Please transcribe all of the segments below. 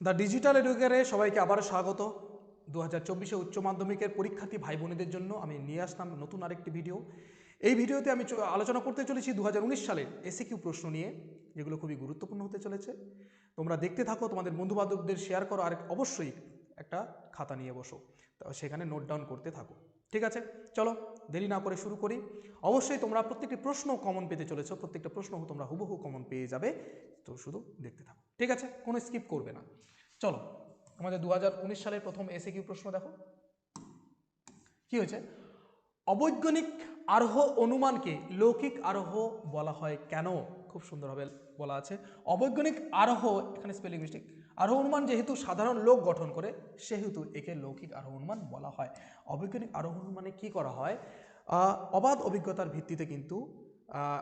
The digital এডুকেয়ারে সবাইকে আবারও স্বাগত। দু হাজার চব্বিশে উচ্চ মাধ্যমিকের পরীক্ষার্থী ভাই বোনেদের জন্য আমি নিয়ে আসলাম নতুন আরেকটি ভিডিও। এই ভিডিওতে আমি আলোচনা করতে চলেছি দু হাজার উনিশ সালের এসে কিউ প্রশ্ন নিয়ে, যেগুলো খুবই গুরুত্বপূর্ণ হতে চলেছে। তোমরা দেখতে থাকো, তোমাদের বন্ধুবান্ধবদের শেয়ার করো, আর অবশ্যই একটা খাতা নিয়ে বসো। সেখানে নোট ডাউন করতে থাকো। ঠিক আছে? চলো, দেরি না করে শুরু করি। অবশ্যই তোমরা প্রত্যেকটি প্রশ্ন কমন পেতে চলেছো। প্রত্যেকটা প্রশ্ন তোমরা হুবহু কমন পেয়ে যাবে। তো শুধু দেখতে থাকো। ঠিক আছে? কোনো স্কিপ করবে না। চলো, আমাদের দু হাজার উনিশ সালের প্রথম এসে কিউ প্রশ্ন দেখো। কি হয়েছে? অবৈজ্ঞানিক আরোহ অনুমানকে লৌকিক আরোহ বলা হয় কেন? খুব সুন্দরভাবে বলা আছে। অবৈজ্ঞানিক আরোহ, এখানে স্পেলিং মিস্টেক আরোহ অনুমান যেহেতু সাধারণ লোক গঠন করে, সেহেতু একে লৌকিক আরোহ অনুমান বলা হয়। অবৈজ্ঞানিক আরোহ অনুমানে কি করা হয়? অবাধ অভিজ্ঞতার ভিত্তিতে কিন্তু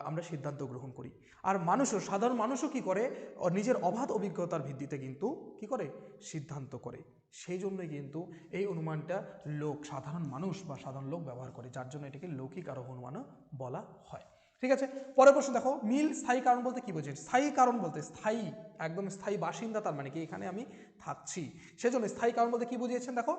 আমরা সিদ্ধান্ত গ্রহণ করি। আর মানুষও, সাধারণ মানুষও কি করে? নিজের অবাধ অভিজ্ঞতার ভিত্তিতে কিন্তু কি করে? সিদ্ধান্ত করে। সেই জন্যই কিন্তু এই অনুমানটা লোক, সাধারণ মানুষ বা সাধারণ লোক ব্যবহার করে, যার জন্য এটাকে লৌকিক আরোহ অনুমানও বলা হয়। ঠিক আছে? পরের প্রশ্ন দেখো, মিল স্থায়ী কারণ বলতে কি বোঝেন স্থায়ী কারণ বলতে, স্থায়ী, একদম স্থায়ী বাসিন্দা তার মানে কি এখানে আমি থাকছি। সেজন্য স্থায়ী কারণ বলতে কি বুঝিয়েছেন দেখো?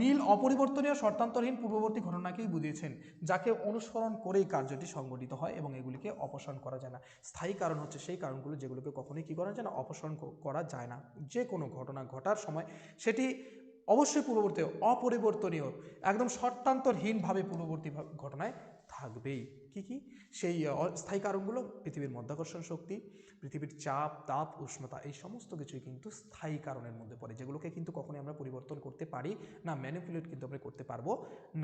মিল অপরিবর্তনীয়, শর্তান্তরহীন, পূর্ববর্তী ঘটনাকেই বুঝিয়েছেন, যাকে অনুসরণ করেই কার্যটি সংগঠিত হয় এবং এগুলিকে অপসারণ করা যায় না। স্থায়ী কারণ হচ্ছে সেই কারণগুলো যেগুলোকে কখনোই কী করা যায় না, অপসারণ করা যায় না। যে কোনো ঘটনা ঘটার সময় সেটি অবশ্যই পূর্ববর্তী, অপরিবর্তনীয়, একদম শর্তান্তরহীনভাবে পূর্ববর্তী ঘটনায় থাকবেই। কি কি? সেই স্থায়ী কারণগুলো, পৃথিবীর মধ্যাকর্ষণ শক্তি, পৃথিবীর চাপ, তাপ, উষ্ণতা, এই সমস্ত কিছুই কিন্তু স্থায়ী কারণের মধ্যে পড়ে, যেগুলোকে কিন্তু কখনোই আমরা পরিবর্তন করতে পারি না ম্যানিপুলেট কিন্তু আমরা করতে পারব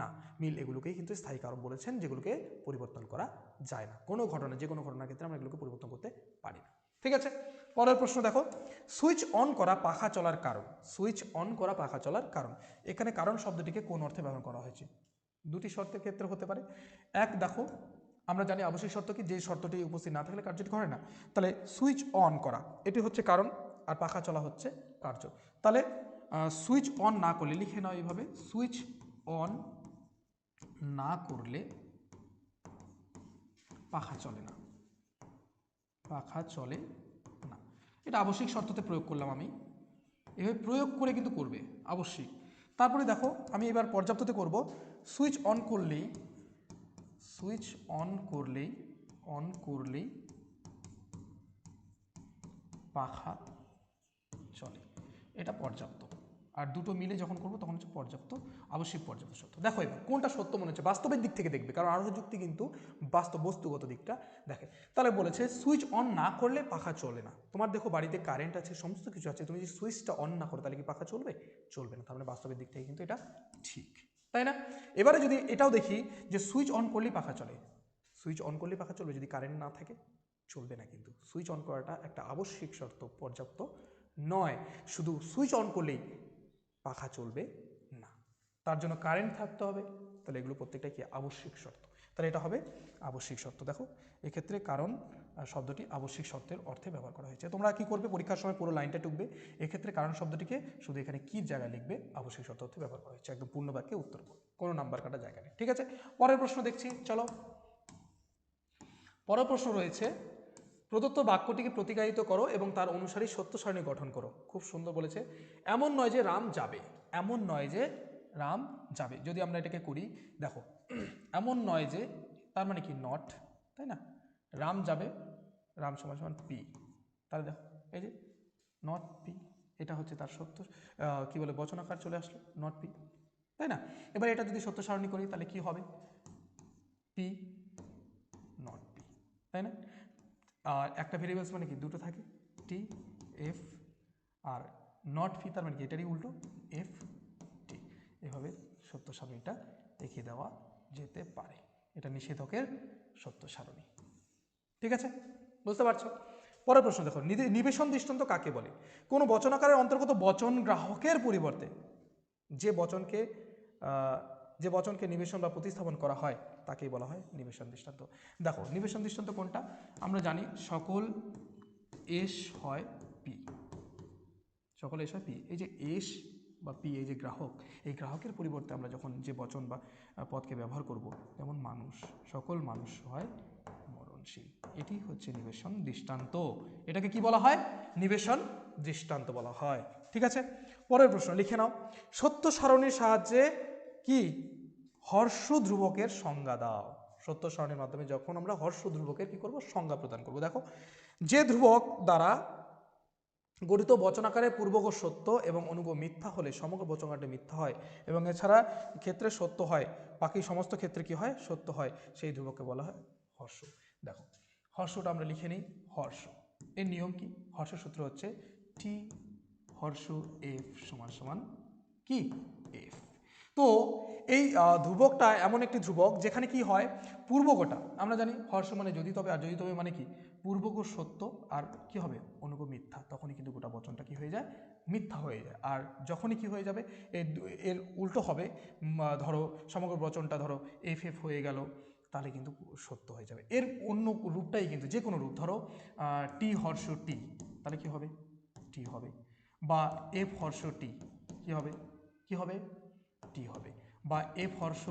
না। মিল এগুলোকেই কিন্তু স্থায়ী কারণ বলেছেন, যেগুলোকে পরিবর্তন করা যায় না। কোনো ঘটনা, যে কোনো ঘটনার ক্ষেত্রে আমরা এগুলোকে পরিবর্তন করতে পারি না। ঠিক আছে? পরের প্রশ্ন দেখো। সুইচ অন করা পাখা চলার কারণ। সুইচ অন করা পাখা চলার কারণ। এখানে কারণ শব্দটিকে কোন অর্থে ব্যবহার করা হয়েছে? দুটি শর্তের ক্ষেত্রে হতে পারে। এক, দেখো আমরা জানি আবশ্যিক শর্ত কি? যে শর্তটি উপস্থিত না থাকলে কার্যটি ঘটে না। তাহলে সুইচ অন করা, এটি হচ্ছে কারণ আর পাখা চলা হচ্ছে কার্য। তাহলে সুইচ অন না করলে, লিখে নাও এইভাবে, সুইচ অন না করলে পাখা চলে না। পাখা চলে না। এটা আবশ্যিক শর্ততে প্রয়োগ করলাম আমি। এভাবে প্রয়োগ করে কিন্তু করবে, আবশ্যিক। তারপরে দেখো, আমি এবার পর্যাপ্ততে করব, সুইচ অন করলেই সুইচ অন করলেই অন করলেই পাখা চলে। এটা পর্যাপ্ত। আর দুটো মিলে যখন করব, তখন হচ্ছে পর্যাপ্ত আবশ্যিক পর্যাপ্ত সত্য। দেখো এবার, কোনটা সত্য মনে হচ্ছে? বাস্তবের দিক থেকে দেখবে, কারণ আরোহ যুক্তি কিন্তু বাস্তব বস্তুগত দিকটা দেখে। তাহলে বলেছে, সুইচ অন না করলে পাখা চলে না। তোমার দেখো বাড়িতে কারেন্ট আছে, সমস্ত কিছু আছে, তুমি যদি সুইচটা অন না করো, তাহলে কি পাখা চলবে? চলবে না। তাহলে মানে বাস্তবের দিক থেকে কিন্তু এটা ঠিক। তাই না? এবারে যদি এটাও দেখি যে সুইচ অন করলেই পাখা চলে। সুইচ অন করলেই পাখা চলবে, যদি কারেন্ট না থাকে, চলবে না কিন্তু। সুইচ অন করাটা একটা আবশ্যিক শর্ত, পর্যাপ্ত নয়। শুধু সুইচ অন করলেই পাখা চলবে না। তার জন্য কারেন্ট থাকতে হবে। তাহলে এগুলো প্রত্যেকটা কি আবশ্যিক শর্ত? তাহলে এটা হবে আবশ্যিক শর্ত। দেখো, এক্ষেত্রে কারণ শব্দটি আবশ্যিক শর্তের অর্থে ব্যবহার করা হয়েছে। তোমরা কি করবে? পরীক্ষার সময় পুরো লাইনটা টুকবে। এক্ষেত্রে কারণ শব্দটিকে শুধু এখানে কি জায়গায় লিখবে? আবশ্যিক শর্ত অর্থে ব্যবহার করা হয়েছে। একদম পূর্ণ বাক্যে উত্তর করবে। কোনো নাম্বার কাটা জায়গা নেই। ঠিক আছে? পরের প্রশ্ন দেখছি। চলো। পরের প্রশ্ন রয়েছে, প্রদত্ত বাক্যটিকে প্রতিকায়িত করো এবং তার অনুসারী সত্য সারণী গঠন করো। খুব সুন্দর বলেছে। এমন নয় যে রাম যাবে। এমন নয় যে রাম যাবে। যদি আমরা এটাকে করি, দেখো, এমন নয় যে, তার মানে কি? নট তাই না? রাম যাবে। রাম সমান সমান পি। তাহলে দেখো, এই যে নট পি এটা হচ্ছে তার সত্য কি বলে, বচনাকার চলে আসলো নট পি তাই না? এবার এটা যদি সত্য সারণী করি, তাহলে কি হবে? পি নট পি তাই না? আর একটা ভেরিয়েবলস মানে কি? দুটো থাকে টি এফ আর নট পি তার মানে কি? এটারই উল্টো এফ টি এভাবে সত্য সারণীটা দেখিয়ে দেওয়া যেতে পারে। এটা নিষেধকের সত্য সারণী। ঠিক আছে? বুঝতে পারছ? পরের প্রশ্ন দেখো নিবেশন দৃষ্টান্ত কাকে বলে? কোনো বচনাকারের অন্তর্গত বচন গ্রাহকের পরিবর্তে যে বচনকে যে বচনকে নিবেশন বা প্রতিস্থাপন করা হয়, তাকেই বলা হয় নিবেশন দৃষ্টান্ত। দেখো, নিবেশন দৃষ্টান্ত কোনটা? আমরা জানি সকল এস হয় পি। সকল এস হয় পি। এই যে এস বা পি, এই যে গ্রাহক, এই গ্রাহকের পরিবর্তে আমরা যখন যে বচন বা পদকে ব্যবহার করব, যেমন মানুষ, সকল মানুষ হয় নিবেশনশীল এটি হচ্ছে নিবেশন দৃষ্টান্ত। এটাকে কি বলা হয়? নিবেশন দৃষ্টান্ত বলা হয়। ঠিক আছে? পরের প্রশ্ন লিখে নাও। সত্য সারণীর সাহায্যে কি হর্ষ ধ্রুবকের সংজ্ঞা দাও। সত্য সারণীর মাধ্যমে যখন আমরা হর্ষ ধ্রুবকের কি করব? সংজ্ঞা প্রদান করব। দেখো, যে ধ্রুবক দ্বারা গঠিত বচনাকারে পূর্বক সত্য এবং অনুগ মিথ্যা হলে সমগ্র বচনাকারটি মিথ্যা হয় এবং এছাড়া ক্ষেত্রে সত্য হয়। বাকি সমস্ত ক্ষেত্রে কি হয়? সত্য হয়। সেই ধ্রুবককে বলা হয় হর্ষ। দেখো, হর্ষটা আমরা লিখে নিই, হর্ষ। এর নিয়ম কি? হর্ষ সূত্র হচ্ছে টি হর্ষ এফ সমান সমান কি? এফ তো এই ধ্রুবকটা এমন একটি ধ্রুবক যেখানে কি হয়? পূর্বকটা আমরা জানি হর্ষ মানে যদি তবে, আর যদি তবে মানে কি? পূর্বক সত্য, আর কি হবে? অনুগ মিথ্যা। তখনই কিন্তু গোটা বচনটা কি হয়ে যায়? মিথ্যা হয়ে যায়। আর যখনই কি হয়ে যাবে? এর এর উল্টো হবে ধরো, সমগ্র বচনটা ধরো এফ এফ হয়ে গেল। তাহলে কিন্তু সত্য হয়ে যাবে। এর অন্য রূপটাই কিন্তু যে কোনো রূপ, ধরো টি হর্ষ টি তাহলে কি হবে? টি হবে। বা এফ হর্ষ টি কি হবে? কি হবে? টি হবে। বা এফ হর্ষ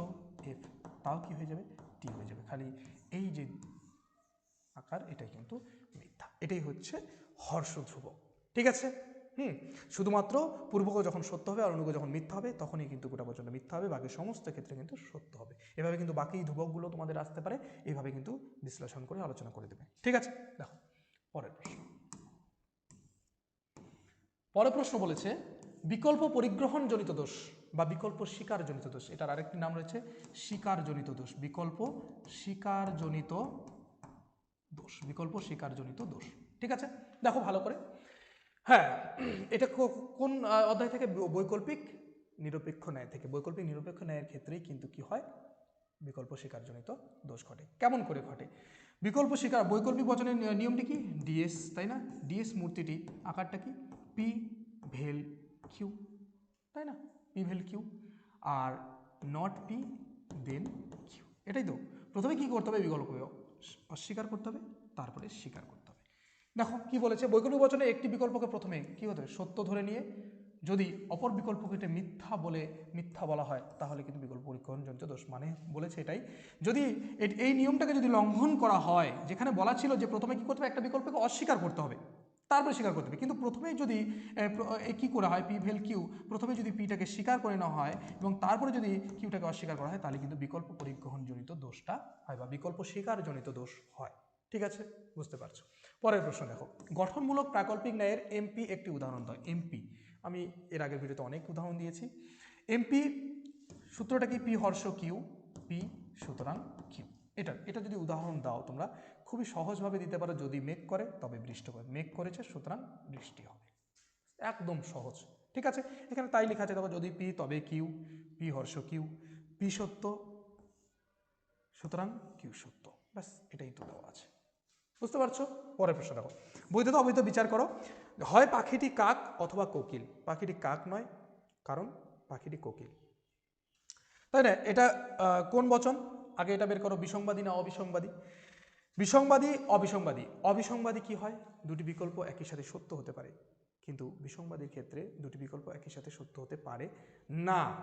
এফ তাও কি হয়ে যাবে? টি হয়ে যাবে। খালি এই যে আকার, এটাই কিন্তু মিথ্যা। এটাই হচ্ছে হর্ষ ধ্রুবক ঠিক আছে? হুম, শুধুমাত্র পূর্বক যখন সত্য হবে আর অনুগ যখন মিথ্যা হবে, তখনই কিন্তু গোটা পর্যন্ত মিথ্যা হবে, বাকি সমস্ত ক্ষেত্রে কিন্তু সত্য হবে। এভাবে কিন্তু বাকি ধ্রুবকগুলো তোমাদের আসতে পারে এইভাবে কিন্তু বিশ্লেষণ করে আলোচনা করে দেবে। ঠিক আছে? দেখো, পরের প্রশ্ন। পরের প্রশ্ন বলেছে, বিকল্প পরিগ্রহণ জনিত দোষ বা বিকল্প শিকার জনিত দোষ, এটার আরেকটি নাম রয়েছে শিকার জনিত দোষ। বিকল্প শিকার জনিত দোষ, বিকল্প শিকার জনিত দোষ। ঠিক আছে? দেখো ভালো করে। হ্যাঁ এটা কোন অধ্যায় থেকে বৈকল্পিক নিরপেক্ষ ন্যায় থেকে? বৈকল্পিক নিরপেক্ষ ন্যায়ের ক্ষেত্রেই কিন্তু কি হয়? বিকল্প শিকারজনিত দোষ ঘটে। কেমন করে ঘটে? বিকল্প শিকার বৈকল্পিক বচনের নিয়মটি কি? ডিএস, তাই না? ডিএস মূর্তিটি, আকারটা কি? পি ভেল কিউ, তাই না? পি ভেল কিউ আর নট পি দেন কিউ। এটাই তো। প্রথমে কি করতে হবে? বিকল্প অস্বীকার করতে হবে, তারপরে স্বীকার করতে দেখো, কি বলেছে? বৈকল্পিক বচনে একটি বিকল্পকে প্রথমে কি হতে সত্য ধরে নিয়ে যদি অপর বিকল্পকে মিথ্যা বলে মিথ্যা বলা হয়, তাহলে কিন্তু বিকল্প পরীক্ষণজনিত দোষ মানে বলেছে এটাই। যদি এই নিয়মটাকে যদি লঙ্ঘন করা হয়, যেখানে বলা ছিল যে প্রথমে কি করতে হবে? একটা বিকল্পকে অস্বীকার করতে হবে। তারপরে স্বীকার করতে হবে। কিন্তু প্রথমেই যদি কি করা হয়? পি ভেল কিউ, প্রথমে যদি পিটাকে স্বীকার করে নেওয়া হয় এবং তারপরে যদি কিউটাকে অস্বীকার করা হয়, তাহলে কিন্তু বিকল্প পরিগ্রহণজনিত দোষটা হয় বা বিকল্প স্বীকারজনিত দোষ হয়। ঠিক আছে? বুঝতে পারছ? পরের প্রশ্ন দেখো। গঠনমূলক প্রাকল্পিক ন্যায়ের এমপি একটি উদাহরণ দাও। এমপি আমি এর আগের ভিডিওতে অনেক উদাহরণ দিয়েছি। এমপি সূত্রটা কি? পি হর্ষ কিউ পি সুতরাং কিউ এটা এটা যদি উদাহরণ দাও তোমরা, খুবই সহজভাবে দিতে পারো যদি মেঘ করে, তবে বৃষ্টি হবে। মেঘ করেছে, সুতরাং বৃষ্টি হবে। একদম সহজ। ঠিক আছে? এখানে তাই লেখা আছে, দেখো, যদি পি তবে কিউ পি হর্ষ কিউ পি সত্য, সুতরাং কিউ সত্য। ব্যাস, এটাই তো দেওয়া আছে। বুঝতে পারছ? পরের প্রশ্ন দেখো। বৈধতা, অবৈধ বিচার করো। হয় পাখিটি কাক অথবা কোকিল। পাখিটি কাক নয়, কারণ পাখিটি কোকিল। তাই না? এটা কোন বচন? আগে এটা বের করো, বিসংবাদী না অবিসংবাদী? বিসংবাদী, অবিসংবাদী। অবিসংবাদী কি হয়? দুটি বিকল্প একই সাথে সত্য হতে পারে। কিন্তু বিসংবাদীর ক্ষেত্রে দুটি বিকল্প একই সাথে সত্য হতে পারে না।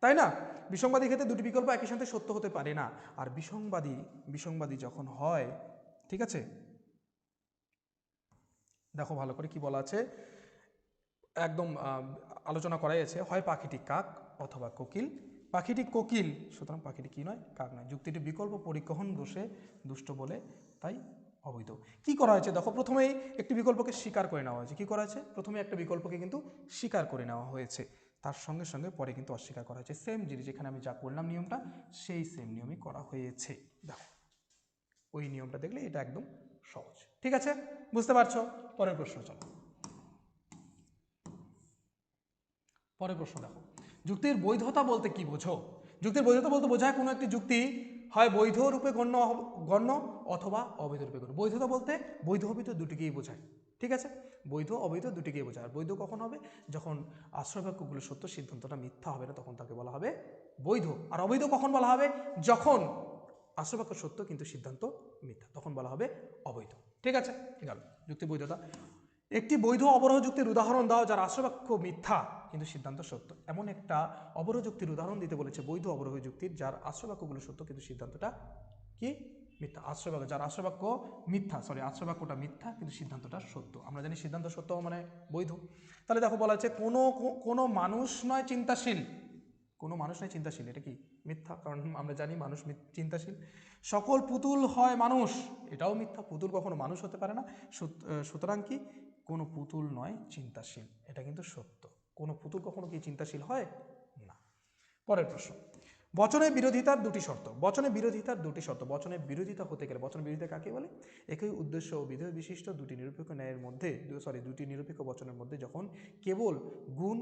তাই না? বিসংবাদীর ক্ষেত্রে দুটি বিকল্প একই সাথে সত্য হতে পারে না। আর বিসংবাদী বিসংবাদী যখন হয় ঠিক আছে? দেখো ভালো করে কি বলা আছে? একদম আলোচনা করাই আছে, হয় পাখিটি কাক অথবা কোকিল। পাখিটি কোকিল, সুতরাং পাখিটি কি নয়, কাক নয়। যুক্তিটি বিকল্প পরিগ্রহণ দোষে দুষ্ট বলে তাই অবৈধ। কি করা হয়েছে? দেখো, প্রথমেই একটি বিকল্পকে স্বীকার করে নেওয়া হয়েছে। কি করা হয়েছে? প্রথমে একটা বিকল্পকে কিন্তু স্বীকার করে নেওয়া হয়েছে। তার সঙ্গে সঙ্গে পরে কিন্তু অস্বীকার করা হয়েছে। সেম জিনিস, যেখানে আমি যা করলাম নিয়মটা, সেই সেম নিয়মই করা হয়েছে। দেখো ওই নিয়মটা দেখলে এটা একদম সহজ। ঠিক আছে? বুঝতে পারছ? পরের প্রশ্ন চলো। পরের প্রশ্ন দেখো। যুক্তির বৈধতা বলতে কি বোঝো? যুক্তির বৈধতা বলতে বোঝায় কোনো একটি যুক্তি হয় বৈধ রূপে গণ্য গণ্য অথবা অবৈধ রূপে গণ্য। বৈধতা বলতে বৈধ অবৈধ দুটিকেই বোঝায়। ঠিক আছে? বৈধ অবৈধ দুটিকেই বোঝায়। বৈধ কখন হবে? যখন আশ্রয় বাক্যগুলো সত্য সিদ্ধান্তটা মিথ্যা হবে না, তখন তাকে বলা হবে বৈধ। আর অবৈধ কখন বলা হবে? যখন আশ্রয় বাক্য সত্য কিন্তু সিদ্ধান্ত মিথ্যা। তখন বলা হবে অবৈধ। ঠিক আছে? গেল। যুক্তি বৈধতা একটি বৈধ অবরোহ যুক্তির উদাহরণ দাও যার আশ্রবাক্য মিথ্যা কিন্তু সিদ্ধান্ত সত্য। এমন একটা অবরোহ যুক্তির উদাহরণ দিতে বলেছে বৈধ অবরোহ যুক্তির যার আশ্রবাক্যগুলো সত্য কিন্তু সিদ্ধান্তটা কি? মিথ্যা। আশ্রয় বাক্য যার আশ্রয় বাক্য মিথ্যা সরি আশ্রয় বাক্যটা মিথ্যা কিন্তু সিদ্ধান্তটা সত্য। আমরা জানি সিদ্ধান্ত সত্য মানে বৈধ। তাহলে দেখো বলা হচ্ছে কোনো কোনো মানুষ নয় চিন্তাশীল। কোনো মানুষ নয় চিন্তাশীল, এটা কি মিথ্যা? কারণ আমরা জানি মানুষ চিন্তাশীল। সকল পুতুল হয় মানুষ, এটাও মিথ্যা। পুতুল কখনো মানুষ হতে পারে না। সুতরাং কি? কোনো পুতুল নয় চিন্তাশীল, এটা কিন্তু সত্য। কোনো পুতুল কখনো কি চিন্তাশীল হয়? না। পরের প্রশ্ন। বচনের বিরোধিতার দুটি শর্ত। বচনের বিরোধিতার দুটি শর্ত। বচনের বিরোধিতা হতে গেলে বচনের বিরোধিতা কাকে বলে? একই উদ্দেশ্য ও বিধেয় বিশিষ্ট দুটি নিরপেক্ষ ন্যায়ের মধ্যে সরি দুটি নিরপেক্ষ বচনের মধ্যে যখন কেবল গুণ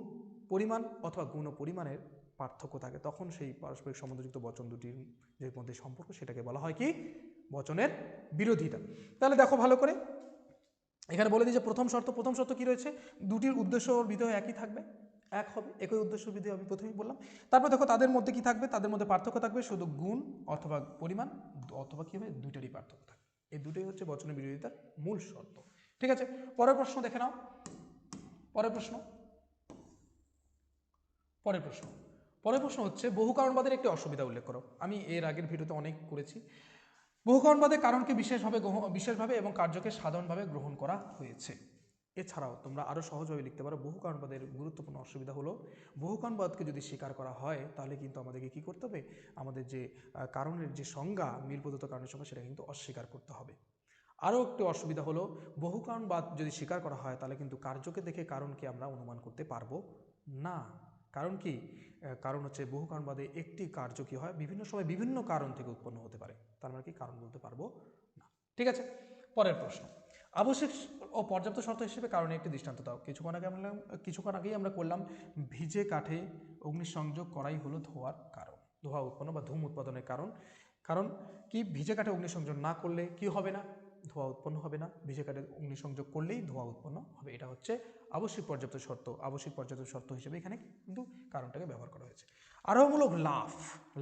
পরিমাণ অথবা গুণ ও পরিমাণের পার্থক্য থাকে। তখন সেই পারস্পরিক সম্বন্ধযুক্ত বচন দুটির যে মধ্যে সম্পর্ক, সেটাকে বলা হয় কি? বচনের বিরোধিতা। তাহলে দেখো ভালো করে। এখানে বলে দিই যে প্রথম শর্ত প্রথম শর্ত কি রয়েছে? দুটির উদ্দেশ্য ওর বিধেয় একই থাকবে, এক হবে, একই উদ্দেশ্য বিধেয় আমি প্রথমেই বললাম। তারপর দেখো তাদের মধ্যে কি থাকবে? তাদের মধ্যে পার্থক্য থাকবে শুধু গুণ অথবা পরিমাণ, অথবা কী হবে? দুইটারই পার্থক্য থাকবে। এই দুটোই হচ্ছে বচনের বিরোধিতার মূল শর্ত। ঠিক আছে? পরের প্রশ্ন দেখে নাও। পরের প্রশ্ন। পরের প্রশ্ন। পরের প্রশ্ন হচ্ছে, বহু কারণবাদের একটি অসুবিধা উল্লেখ করো। আমি এর আগের ভিডিওতে অনেক করেছি। বহু কারণবাদে কারণকে বিশেষভাবে বিশেষভাবে এবং কার্যকে সাধারণভাবে গ্রহণ করা হয়েছে। এছাড়াও তোমরা আরও সহজভাবে লিখতে পারো, বহু কারণবাদের গুরুত্বপূর্ণ অসুবিধা হলো, বহু কারণবাদকে যদি স্বীকার করা হয়, তাহলে কিন্তু আমাদেরকে কি করতে হবে? আমাদের যে কারণের যে সংজ্ঞা মিলপ্রদত্ত কারণের সংজ্ঞা সেটা কিন্তু অস্বীকার করতে হবে। আরও একটি অসুবিধা হলো, বহু কারণবাদ যদি স্বীকার করা হয়, তাহলে কিন্তু কার্যকে দেখে কারণকে আমরা অনুমান করতে পারব না। কারণ কি? কারণ হচ্ছে বহু কারণবাদে একটি কার্য কি হয়? বিভিন্ন সময় বিভিন্ন কারণ থেকে উৎপন্ন হতে পারে। তার মানে কি? কারণ বলতে পারব না। ঠিক আছে? পরের প্রশ্ন। আবশ্যিক ও পর্যাপ্ত শর্ত হিসেবে কারণে একটি দৃষ্টান্ত দাও। কিছুক্ষণ আগে আমরা কিছুক্ষণ আগেই আমরা করলাম, ভিজে কাঠে অগ্নিসংযোগ করাই হলো ধোয়ার কারণ। ধোঁয়া উৎপন্ন বা ধূম উৎপাদনের কারণ। কারণ কি? ভিজে কাঠে অগ্নিসংযোগ না করলে কি হবে না? ধোঁয়া উৎপন্ন হবে না। ভিজে কাঠে অগ্নিসংযোগ করলেই ধোঁয়া উৎপন্ন হবে। এটা হচ্ছে আবশ্যিক পর্যাপ্ত শর্ত। আবশ্যিক পর্যাপ্ত শর্ত হিসেবে এখানে কিন্তু কারণটাকে ব্যবহার করা হয়েছে। আরোহমূলক লাভ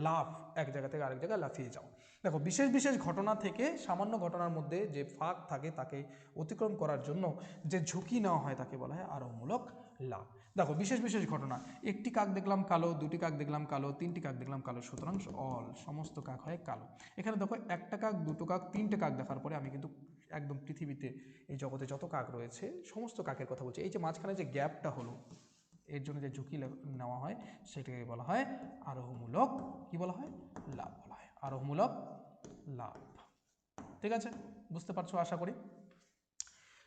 লাভ এক জায়গা থেকে আরেক জায়গায় লাফিয়ে যাও দেখো, বিশেষ বিশেষ ঘটনা থেকে সামান্য ঘটনার মধ্যে যে ফাঁক থাকে তাকে অতিক্রম করার জন্য যে ঝুঁকি নেওয়া হয় তাকে বলা হয় আরোহমূলক লাভ দেখো, বিশেষ বিশেষ ঘটনা। একটি কাক দেখলাম কালো, দুটি কাক দেখলাম কালো, তিনটি কাক দেখলাম কালো, সুতরাং অল সমস্ত কাক হয় কালো। এখানে দেখো, একটা কাক, দুটো কাক, তিনটে কাক দেখার পরে আমি কিন্তু একদম পৃথিবীতে এই জগতে যত কাক রয়েছে, সমস্ত কাকের কথা বলছি। এই যে মাঝখানে যে গ্যাপটা হলো, এর জন্য যে ঝুঁকি নেওয়া হয়, সেটাকে বলা হয় আরোহমূলক, কি বলা হয়? লাভ বলা হয়। আরোহমূলক লাভ। ঠিক আছে? বুঝতে পারছ? আশা করি।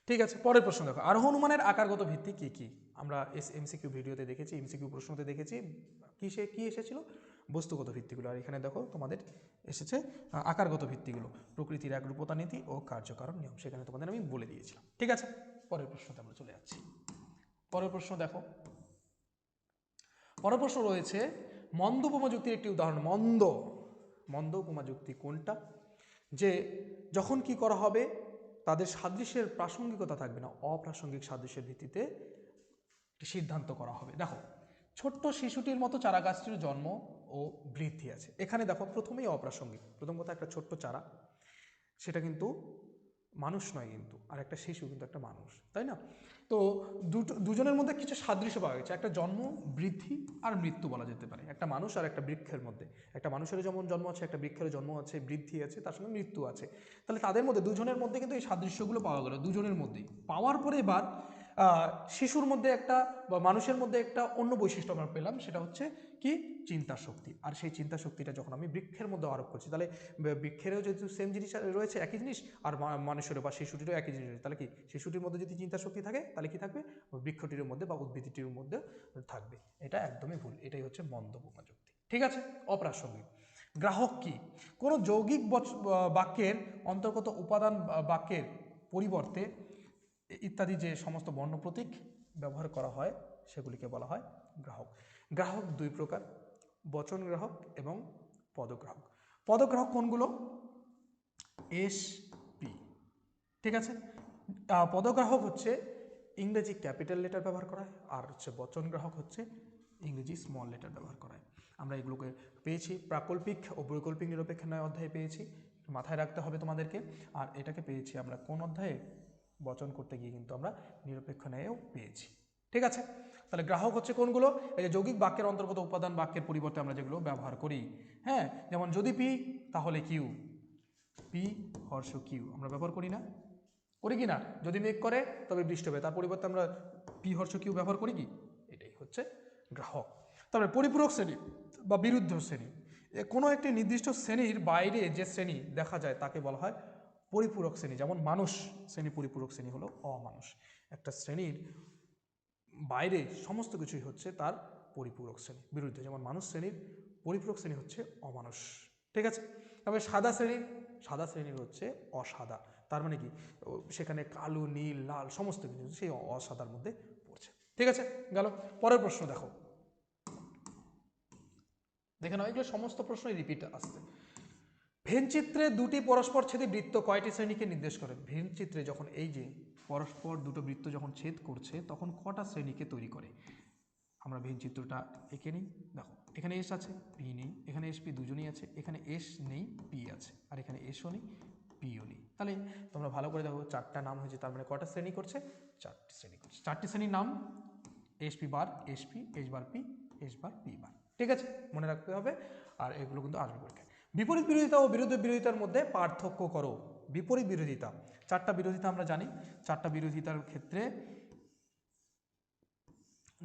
ঠিক আছে, পরের প্রশ্ন দেখো। আরোহ অনুমানের আকারগত ভিত্তি কি কি? আমরা এস এমসিকিউ ভিডিওতে দেখেছি, এমসিকিউ প্রশ্নতে দেখেছি কি সে কি এসেছিল? বস্তুগত ভিত্তিগুলো। আর এখানে দেখো, তোমাদের এসেছে আকারগত ভিত্তিগুলো। প্রকৃতির একরূপতা নীতি ও কার্যকারণ নিয়ম। সেখানে তোমাদের আমি বলে দিয়েছিলাম। ঠিক আছে, পরের প্রশ্নতে আমরা চলে যাচ্ছি। পরের প্রশ্ন দেখো। পরের প্রশ্ন রয়েছে, মন্দ উপমা যুক্তির একটি উদাহরণ। মন্দ মন্দ উপমা যুক্তি কোনটা? যে যখন কি করা হবে তাদের সাদৃশ্যের প্রাসঙ্গিকতা থাকবে না, অপ্রাসঙ্গিক সাদৃশ্যের ভিত্তিতে সিদ্ধান্ত করা হবে। দেখো, ছোট্ট শিশুটির মতো চারা গাছটির জন্ম ও বৃদ্ধি আছে। এখানে দেখো, প্রথমেই অপ্রাসঙ্গিক। প্রথম কথা, একটা ছোট্ট চারা। সেটা কিন্তু মানুষ নয় কিন্তু, আর একটা শিশু কিন্তু একটা মানুষ, তাই না? তো দুটো, দুজনের মধ্যে কিছু সাদৃশ্য পাওয়া গেছে। একটা জন্ম, বৃদ্ধি আর মৃত্যু বলা যেতে পারে। একটা মানুষ আর একটা বৃক্ষের মধ্যে। একটা মানুষের যেমন জন্ম আছে, একটা বৃক্ষের জন্ম আছে, বৃদ্ধি আছে, তার সঙ্গে মৃত্যু আছে। তাহলে তাদের মধ্যে, দুজনের মধ্যে কিন্তু এই সাদৃশ্যগুলো পাওয়া গেল, দুজনের মধ্যেই পাওয়ার পরে এবার শিশুর মধ্যে একটা বা মানুষের মধ্যে একটা অন্য বৈশিষ্ট্য আমরা পেলাম, সেটা হচ্ছে কি? চিন্তা শক্তি আর সেই চিন্তা শক্তিটা যখন আমি বৃক্ষের মধ্যে আরোপ করছি, তাহলে বৃক্ষেরও যেহেতু সেম জিনিস রয়েছে একই জিনিস, আর মানুষেরও বা শিশুটিরও একই জিনিস রয়েছে, তাহলে কি? শিশুটির মধ্যে যদি চিন্তা শক্তি থাকে, তাহলে কি থাকবে? বৃক্ষটির মধ্যে বা উদ্ভিদটির মধ্যে থাকবে। এটা একদমই ভুল। এটাই হচ্ছে মন্দ উপমা যুক্তি। ঠিক আছে? অপ্রাসঙ্গিক। গ্রাহক কি? কোনো যৌগিক বাক্যের অন্তর্গত উপাদান বাক্যের পরিবর্তে ইত্যাদি যে সমস্ত বর্ণ প্রতীক ব্যবহার করা হয়, সেগুলিকে বলা হয় গ্রাহক। গ্রাহক দুই প্রকার, বচন গ্রাহক এবং পদগ্রাহক। পদগ্রাহক কোনগুলো? S, P. ঠিক আছে? পদগ্রাহক হচ্ছে ইংরেজি ক্যাপিটাল লেটার ব্যবহার করা হয় আর হচ্ছে বচন গ্রাহক হচ্ছে ইংরেজি স্মল লেটার ব্যবহার করা হয় আমরা এগুলোকে পেয়েছি, প্রাকল্পিক ও বৈকল্পিক নিরপেক্ষ নয় অধ্যায়ে পেয়েছি, মাথায় রাখতে হবে তোমাদেরকে। আর এটাকে পেয়েছি আমরা কোন অধ্যায়ে? বচন করতে গিয়ে কিন্তু আমরা নিরপেক্ষ ন্যায়েও পেয়েছি। ঠিক আছে? তাহলে গ্রাহক হচ্ছে কোনগুলো? এই যে যৌগিক বাক্যের অন্তর্গত উপাদান বাক্যের পরিবর্তে আমরা যেগুলো ব্যবহার করি। হ্যাঁ? যেমন যদি পি, তাহলে কিউ। পি, হর্ষ, কিউ। আমরা ব্যবহার করি না? করি কি না? যদি মেঘ করে, তবে বৃষ্টি হবে। তার পরিবর্তে আমরা পি, হর্ষ, কিউ ব্যবহার করি কি? এটাই হচ্ছে গ্রাহক। তারপরে পরিপূরক শ্রেণি বা বিরুদ্ধ শ্রেণি। কোনো একটি নির্দিষ্ট শ্রেণির বাইরে যে শ্রেণি দেখা যায়, তাকে বলা হয় পরিপূরক শ্রেণি। যেমন মানুষ, শ্রেণি পরিপূরক শ্রেণি হলো অমানুষ। একটা শ্রেণির বাইরে সমস্ত কিছুই হচ্ছে তার পরিপূরক শ্রেণি। বিরুদ্ধে যেমন মানুষ শ্রেণির পরিপূরক শ্রেণি হচ্ছে অমানুষ। ঠিক আছে? তবে সাদা শ্রেণির সাদা শ্রেণির হচ্ছে অসাদা। তার মানে কি? সেখানে কালো, নীল, লাল সমস্ত কিছু সেই অসাদার মধ্যে পড়ছে। ঠিক আছে? গেল। পরের প্রশ্ন দেখো। দেখে নাও এগুলো সমস্ত প্রশ্নই রিপিট আসছে। ভেনচিত্রে দুটি পরস্পর ছেদে বৃত্ত কয়টি শ্রেণীকে নির্দেশ করে? ভেনচিত্রে যখন এই যে পরস্পর দুটো বৃত্ত যখন ছেদ করছে, তখন কটা শ্রেণীকে তৈরি করে? আমরা ভেনচিত্রটা এঁকে নিই, দেখো, এখানে এস আছে, পি নেই, এখানে এস পি দুজনেই আছে, এখানে এস নেই, পি আছে, আর এখানে এসও নেই, পিও নেই। তাহলে তোমরা ভালো করে দেখো, চারটা নাম হয়েছে, তার মানে কটা শ্রেণি করছে? চারটি শ্রেণি করছে। চারটি শ্রেণির নাম, S P bar, S P, S bar P, S bar P bar. ঠিক আছে? মনে রাখতে হবে, আর এগুলো কিন্তু আসবে পরীক্ষায়। বিপরীত বিরোধিতা ও বিরুদ্ধ বিরোধিতার মধ্যে পার্থক্য করো। বিপরীত বিরোধিতা। চারটা বিরোধিতা আমরা জানি। চারটা বিরোধিতার ক্ষেত্রে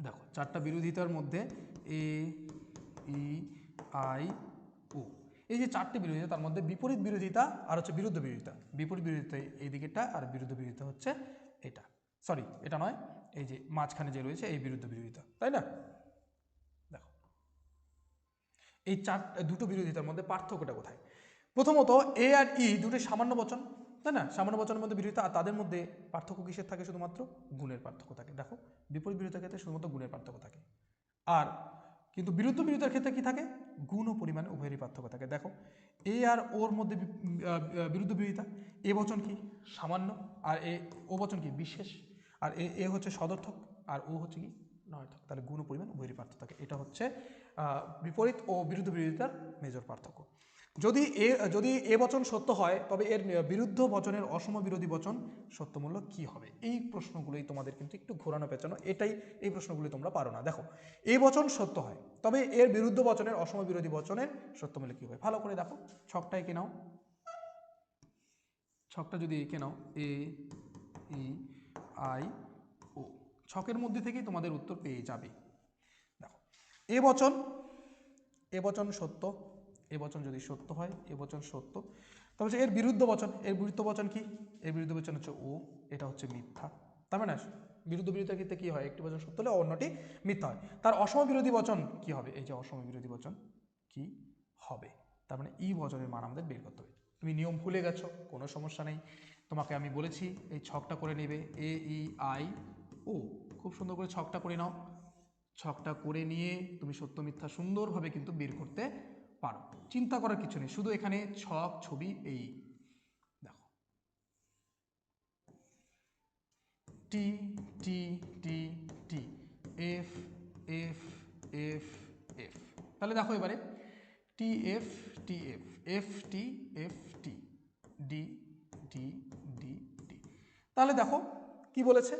দেখো, চারটা বিরোধিতার মধ্যে এ, ই, আই, ও। এই যে চারটি বিরোধিতা, তার মধ্যে বিপরীত বিরোধিতা আর হচ্ছে বিরুদ্ধ বিরোধিতা। বিপরীত বিরোধিতা এই দিকেরটা আর বিরুদ্ধ বিরোধিতা হচ্ছে এটা। সরি এটা নয়। এই যে মাঝখানে যে রয়েছে, এই বিরুদ্ধ বিরোধিতা। তাই না? দেখো। এই চার, দুটো বিরোধিতার মধ্যে পার্থক্যটা কোথায়? প্রথমত এ আর ই দুটি সামান্য বচন, তাই না? সামান্য বচনের মধ্যে বিরোধিতা, আর তাদের মধ্যে পার্থক্য কিসের থাকে? শুধুমাত্র গুণের পার্থক্য থাকে। দেখো, বিপরীত বিরোধিতার ক্ষেত্রে শুধুমাত্র গুণের পার্থক্য থাকে। আর, কিন্তু বিরুদ্ধ বিরোধিতার ক্ষেত্রে কি থাকে? গুণ ও পরিমাণ উভয়েরই পার্থক্য থাকে। দেখো এ আর ওর মধ্যে বিরুদ্ধ বিরোধিতা এ বচন কি? সামান্য, আর এ ও বচন কি? বিশেষ। আর এ এ হচ্ছে সদর্থক, আর ও হচ্ছে কি? নয়ার্থক। তাহলে গুণ ও পরিমাণ উভয়েরই পার্থক্য থাকে। এটা হচ্ছে বিপরীত ও বিরুদ্ধ বিরোধিতার মেজর পার্থক্য। যদি এ যদি এ বচন সত্য হয়, তবে এর বিরুদ্ধ বচনের অসম বিরোধী বচন সত্যমূল্য কি হবে? এই প্রশ্নগুলোই তোমাদের কিন্তু একটু ঘোরানো পেঁচানো এটাই, এই প্রশ্নগুলি তোমরা পারো না। দেখো এই বচন সত্য হয়, তবে এর বিরুদ্ধ বচনের অসম বিরোধী বচনের সত্যমূল্য কী হবে ভালো করে দেখো, ছকটা এঁকে নাও। ছকটা যদি এঁকে নাও, এ, ই, আই, ও, ছকের মধ্যে থেকেই তোমাদের উত্তর পেয়ে যাবে। দেখো, এ বচন এ বচন সত্য এ বচন যদি সত্য হয়, এ বচন সত্য। তবে হচ্ছে এর বিরুদ্ধ বচন, এর বিরুদ্ধ বচন কি? এর বিরুদ্ধ বচন হচ্ছে ও, এটা হচ্ছে মিথ্যা। তার মানে বিরুদ্ধ বিরোধিতার ক্ষেত্রে কি হয়? একটি বচন সত্য হলে অন্যটি মিথ্যা হয়। তার অসম বিরোধী বচন কি হবে? এই যে অসম বিরোধী বচন কি হবে? তার মানে ই বচনের মান আমাদের বের করতে হবে। তুমি নিয়ম ভুলে গেছো, কোনো সমস্যা নেই। তোমাকে আমি বলেছি, এই ছকটা করে নেবে, এ, ই, আই, ও। খুব সুন্দর করে ছকটা করে নাও। ছকটা করে নিয়ে তুমি সত্য মিথ্যা সুন্দরভাবে কিন্তু বের করতে পারো, চিন্তা করার কিছু নেই, শুধু এখানে ছক, ছবি, এই দেখো। T T T T, F F F F. তাহলে দেখো এবারে, T, F T, F F, T F, T, D D D D. তাহলে দেখো, কি বলেছে?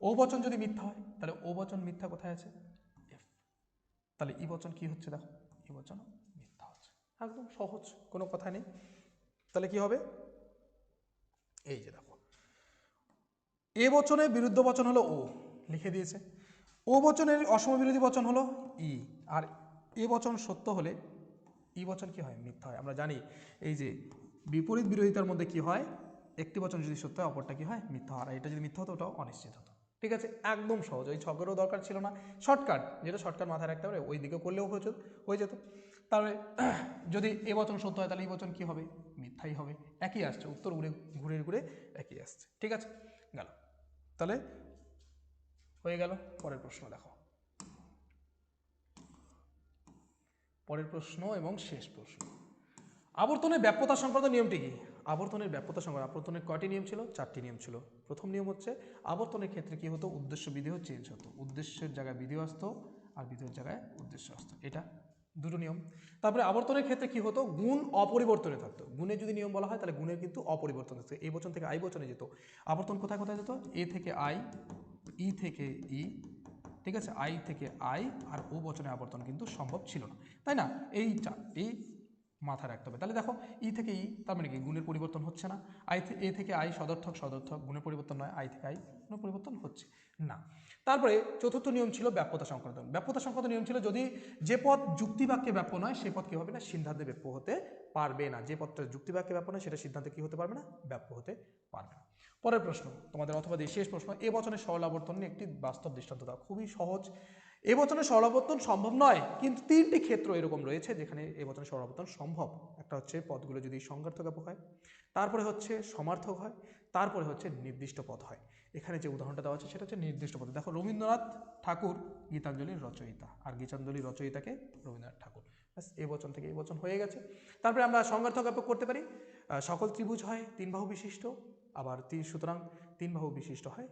ও বচন যদি মিথ্যা হয়, তাহলে ও বচন মিথ্যা কোথায় আছে? এফ। তাহলে ই বচন কি হচ্ছে দেখো? বচন মিথ্যা হচ্ছে। একদম সহজ, কোনো কথা নেই। তাহলে কি হবে? এই যে দেখো। এ বচনের বিরুদ্ধ বচন হলো ও, লিখে দিয়েছে। ও বচনের অসমবিরোধী বচন হলো ই। আর এ বচন সত্য হলে ই বচন কি হয়? মিথ্যা হয়। আমরা জানি, এই যে বিপরীত বিরোধিতার মধ্যে কি হয়? একটি বচন যদি সত্য হয়, অপরটা কি হয়? মিথ্যা হয়। আর এটা যদি মিথ্যা হতো, ওটাও অনিশ্চিত হতো। ঠিক আছে? একদম সহজ। ওই ছকেরও দরকার ছিল না। শর্টকাট, যেটা শর্টকাট মাথায় রাখতে পারে, ওই দিকে করলেও হয়ে যেত হয়ে যেত। তাহলে যদি এ বচন সত্য হয়, তাহলে এই বচন কী হবে? মিথ্যাই হবে। একই আসছে, উত্তর ঘুরে ঘুরে ঘুরে একই আসছে। ঠিক আছে? গেল। তাহলে হয়ে গেল। পরের প্রশ্ন দেখো। পরের প্রশ্ন এবং শেষ প্রশ্ন। আবর্তনের ব্যাপ্যতা সংক্রান্ত নিয়মটি কি? আবর্তনের ব্যাপ্যতা সংক্রান্ত আবর্তনের কয়টি নিয়ম ছিল? চারটি নিয়ম ছিল। প্রথম নিয়ম হচ্ছে, আবর্তনের ক্ষেত্রে কি হতো? উদ্দেশ্য, বিধেয় চেঞ্জ হতো। উদ্দেশ্যের জায়গায় বিধেয় আসতো আর বিধেয়ের জায়গায় উদ্দেশ্য আসতো। এটা দুটো নিয়ম। তারপরে আবর্তনের ক্ষেত্রে কি হতো? গুণ অপরিবর্তনে থাকতো। গুণের যদি নিয়ম বলা হয়, তাহলে গুণের কিন্তু অপরিবর্তন থাকতো। এই বচন থেকে আই বচনে যেত। আবর্তন কোথায় কোথায় যেত? এ থেকে আই, ই থেকে ই, ঠিক আছে? আই থেকে আই আর ও বচনে আবর্তন কিন্তু সম্ভব ছিল না। তাই না? এই চারটি মাথায় রাখতে হবে। তাহলে দেখো, ই থেকে ই, তার মানে কি? গুণের পরিবর্তন হচ্ছে না। আই এ থেকে আই সদর্থক সদর্থক। গুণের পরিবর্তন নয়, আই থেকে আই কোনো পরিবর্তন হচ্ছে না। তারপরে চতুর্থ নিয়ম ছিল ব্যাপ্যতা সংক্রান্ত। ব্যাপ্যতা সংক্রান্ত নিয়ম ছিল যদি যে পদ যুক্তিবাক্যে ব্যাপ্য নয় সেই পদ কী হবে না? সিদ্ধান্তে ব্যাপ্য হতে পারবে না। যে পদটা যুক্তিবাক্যে ব্যাপ্য নয়, সেটা সিদ্ধান্তে কী হতে পারবে না? ব্যাপ্য হতে পারবে না। পরের প্রশ্ন, তোমাদের অথবা শেষ প্রশ্ন, এ বচনের সরলাবর্তন নিয়ে একটি বাস্তব দৃষ্টান্ত দাও। খুবই সহজ। এ বচনের সরলাবর্তন সম্ভব নয়, কিন্তু তিনটি ক্ষেত্র এরকম রয়েছে যেখানে এ বচনের সরলাবর্তন সম্ভব। একটা হচ্ছে পদগুলো যদি সংজ্ঞার্থক হয়, তারপরে হচ্ছে সমার্থক হয়, তারপরে হচ্ছে নির্দিষ্ট পদ হয়। এখানে যে উদাহরণটা দেওয়া আছে সেটা হচ্ছে নির্দিষ্ট পদ। দেখো, রবীন্দ্রনাথ ঠাকুর গীতাঞ্জলির রচয়িতা, আর গীতাঞ্জলির রচয়িতাকে রবীন্দ্রনাথ ঠাকুর। ব্যাস, এ বচন থেকে এই বচন হয়ে গেছে। তারপরে আমরা সংজ্ঞার্থক ব্যাপক করতে পারি। সকল ত্রিভুজ হয়, তিন বাহু বিশিষ্ট, আবার তিন, সুতরাং তিন বাহু বিশিষ্ট হয়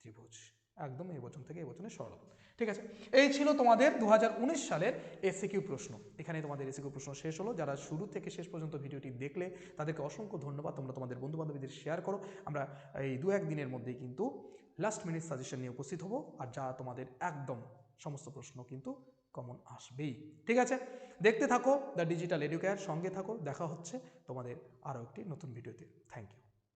ত্রিভুজ। একদম এই বচন থেকে এই বচনের সরল। ঠিক আছে? এই ছিল তোমাদের দু হাজার উনিশ সালের এসিকিউ প্রশ্ন। এখানে তোমাদের এসিকিউ প্রশ্ন শেষ হলো। যারা শুরু থেকে শেষ পর্যন্ত ভিডিওটি দেখলে তাদেরকে অসংখ্য ধন্যবাদ। তোমরা তোমাদের বন্ধু বান্ধবীদের শেয়ার করো। আমরা এই দু এক দিনের মধ্যেই কিন্তু লাস্ট মিনিট সাজেশন নিয়ে উপস্থিত হব। আর যা তোমাদের একদম সমস্ত প্রশ্ন কিন্তু কমন আসবেই। ঠিক আছে? দেখতে থাকো। দ্য ডিজিটাল এডুকেয়ার সঙ্গে থাকো। দেখা হচ্ছে তোমাদের আরও একটি নতুন ভিডিওতে। Thank you